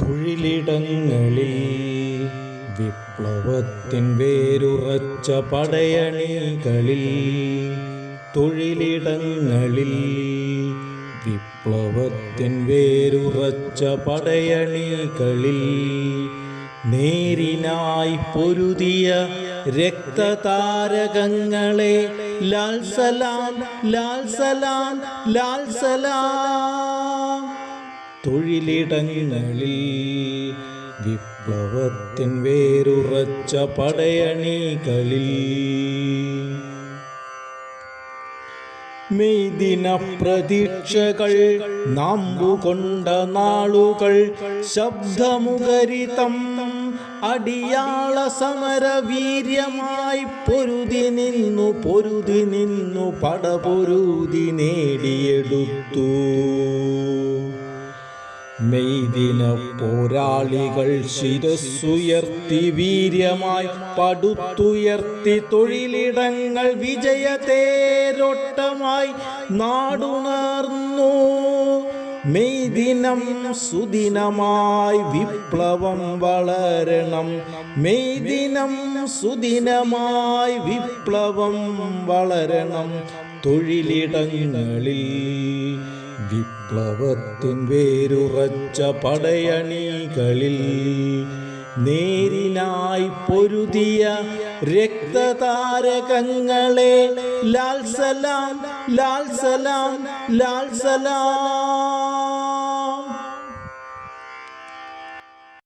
തൊഴിലിടങ്ങളിൽ വിപ്ലവത്തിൻ വേരുറച്ച പടയണികളിൽ തൊഴിലിടങ്ങളിൽ വിപ്ലവത്തിൻ വേരുറച്ച പടയണികളിൽ നേരിനായി പൊരുതിയ രക്തതാരകങ്ങളെ ലാൽ സലാം ലാൽ സലാം ലാൽ സലാം. തൊഴിലിടങ്ങളിൽ വിപ്ലവത്തിൻ വേരുറച്ച പടയണികളിൽ മെയ്ദിന പ്രതീക്ഷകൾ നാമ്പുകൊണ്ട നാളുകൾ ശബ്ദമുഖരിതം അടിയാള സമര വീര്യമായി പൊരുതി നിന്നു പൊരുതി നിന്നു പടപൊരുതി നേടിയെടുത്തു. മെയ്ദിന പോരാളികൾ ശിരസ്സുയർത്തി വീര്യമായി പടുത്തുയർത്തി തൊഴിലിടങ്ങൾ വിജയതേരോട്ടമായി നാടുണർന്നു. മെയ്ദിനം സുദിനമായി വിപ്ലവം വളരണം. മെയ്ദിനം സുദിനമായി വിപ്ലവം വളരണം. തൊഴിലിടങ്ങളിൽ വിപ്ലവത്തിൻ വേരുറച്ച പടയണികളിൽ നേരിനായി പൊരുതിയ രക്തതാരകങ്ങളെ ലാൽ സലാം ലാൽ സലാം ലാൽ സലാം.